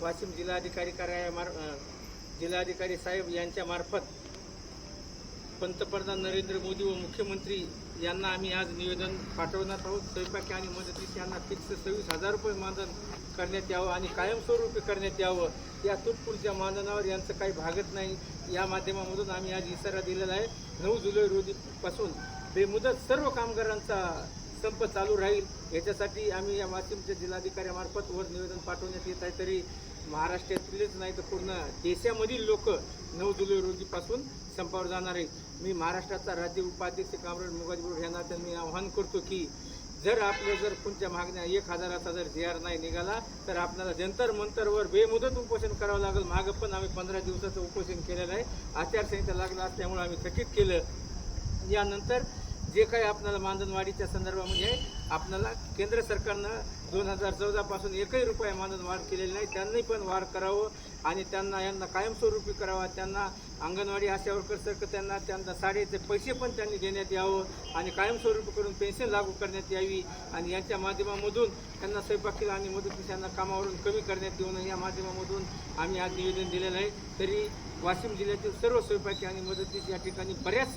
वाशिम जिल्हाधिकारी कार्यालयामार मार जिल्हाधिकारी साहेब यांच्या मार्फत पंतप्रधान नरेंद्र मोदी व मुख्यमंत्री यांना आम्ही आज निवेदन पाठवणार आहोत. स्वयंपाकी आणि मदतीस यांना फिक्स सव्वीस हजार रुपये मानधन करण्यात यावं आणि कायमस्वरूपी करण्यात यावं. या तुटपुरच्या मानधनावर यांचं काही भागत नाही. या माध्यमामधून आम्ही आज इशारा दिलेला आहे. नऊ जुलै रोजीपासून बेमुदत सर्व कामगारांचा संप चालू राहील. याच्यासाठी आम्ही या वाशिमच्या जिल्हाधिकाऱ्यामार्फत वर निवेदन पाठवण्यात येत आहे. तरी महाराष्ट्रातीलच नाही तर पूर्ण देशामधील लोक नऊ जुलै रोजीपासून संपावर जाणार आहेत. मी महाराष्ट्राचा राज्य उपाध्यक्ष कामरेड मुगाजबूर यांना तर मी आवाहन करतो की जर आपल्या जर कोणत्या मागण्या एक हजाराचा जर जे आर नाही निघाला तर आपल्याला जंतर मंतरवर बेमुदत उपोषण करावं लागेल. मागं पण आम्ही पंधरा दिवसाचं उपोषण केलेलं आहे. आचारसंहिता लागला असल्यामुळे आम्ही थकीत केलं. यानंतर जे काही आपल्याला मानधनवाढीच्या संदर्भामध्ये आपल्याला केंद्र सरकारनं दोन हजार चौदापासून एकही रुपया मानून वाढ केलेली नाही. त्यांनी पण वाढ करावं आणि त्यांना यांना कायमस्वरूपी करावा. त्यांना अंगणवाडी आशा वर्कर्ससारखं त्यांना त्यांना साडेचे पैसे पण त्यांनी देण्यात यावं आणि कायमस्वरूपी करून पेन्शन लागू करण्यात यावी आणि यांच्या माध्यमामधून त्यांना स्वयंपाकीला आणि मदतीस यांना कामावरून कमी करण्यात येऊ नये या माध्यमामधून आम्ही आज निवेदन दिलेलं आहे. तरी वाशिम जिल्ह्यातील सर्व स्वयंपाकी आणि मदतीस या ठिकाणी बऱ्याच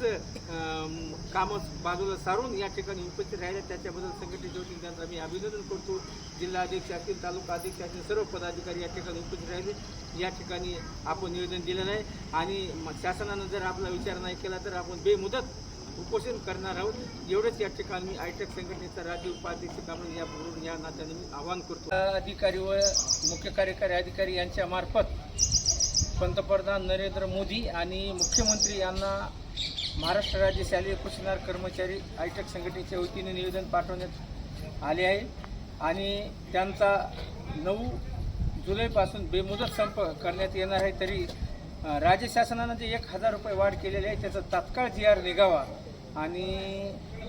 कामं बाजूला सारून या ठिकाणी उपस्थित राहिल्या. त्याच्याबद्दल संघटित होतील. त्यांचं आम्ही अभिनंदन करतो. जिल्हा अध्यक्ष असतील तालुका अध्यक्ष असतील सर्व पदाधिकारी या ठिकाणी उपस्थित राहिले. या ठिकाणी आपण निवेदन दिलेलं आहे. आणि शासनानं जर आपला विचार नाही केला तर आपण बेमुदत उपोषण करणार आहोत. एवढंच या ठिकाणी आयटेक संघटनेचा राज्य उपाध्यक्ष कामून या या नात्याने मी आवाहन करतो. अधिकारी व मुख्य कार्यकारी अधिकारी यांच्या मार्फत पंतप्रधान नरेंद्र मोदी आणि मुख्यमंत्री यांना महाराष्ट्र राज्य शालेय कुशनार कर्मचारी आयटक संघटनेच्या वतीने निवेदन पाठवण्यात आले आहे. आणि त्यांचा नऊ जुलैपासून बेमुदत संप करण्यात येणार आहे. तरी राज्य शासनानं जे एक हजार रुपये वाढ केलेली आहे त्याचा तात्काळ जी आर निघावा. आणि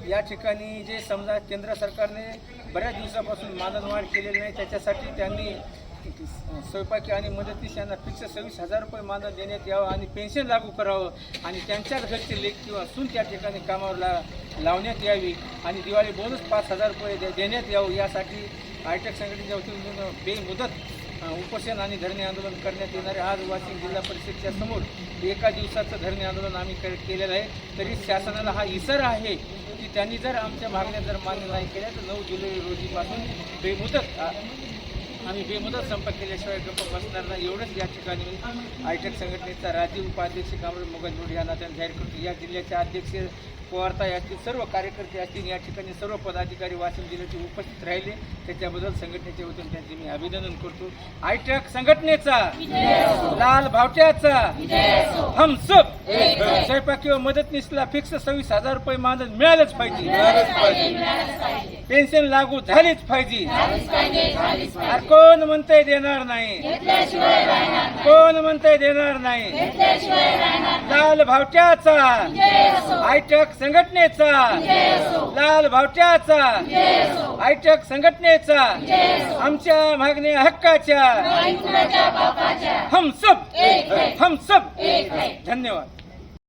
या ठिकाणी जे समजा केंद्र सरकारने बऱ्याच दिवसापासून मानधन वाढ केलेली नाही त्याच्यासाठी त्यांनी स्वयंपाकी आणि मदतीस यांना फिक्स सव्वीस हजार रुपये मानधन देण्यात यावं आणि पेन्शन लागू करावं आणि त्यांच्याच घरचे लेख किंवा सून त्या ठिकाणी कामावर ला लावण्यात यावी आणि दिवाळी बोनस पाच हजार रुपये दे- देण्यात यावं यासाठी आयटेक संघटनेच्या वतीनं बेमुदत उपोषण आणि धरणे आंदोलन करण्यात येणारे आज वाशिम जिल्हा परिषदच्या समोर एका दिवसाचं धरणे आंदोलन आम्ही के- केलेलं आहे. तरी शासनाला हा इशारा आहे की त्यांनी जर आमच्या मागण्या जर मान्य नाही केल्या तर नऊ जुलै रोजीपासून बेमुदत आम्ही बेमुदत संप केल्याशिवाय गप्प बसणार नाही. एवढंच या ठिकाणी मी संघटनेचा राज्य उपाध्यक्ष कामरे मोगजबोड या नात्याने जाहीर करतो. या जिल्ह्याचे अध्यक्ष पवारताई असतील सर्व कार्यकर्ते असतील या ठिकाणी सर्व पदाधिकारी वाशिम जिल्ह्याचे उपस्थित राहिले. त्याच्याबद्दल संघटनेच्या वतीने त्यांचे मी अभिनंदन करतो. आयटक संघटनेचा लाल भावट्याचा हम सब स्वयंपाकी व मदतनीसला फिक्स सव्वीस हजार रुपये मानधन मिळालंच पाहिजे. पेन्शन लागू झालीच पाहिजे. कोण म्हणतंय देणार नाही? कोण म्हणतंय देणार नाही? लाल भावट्याचा आयटक संघटनेचा. लाल भावट्याचा आयटक संघटनेचा. आमच्या मागण्या हक्काच्या. हम सब. हम सब. धन्यवाद.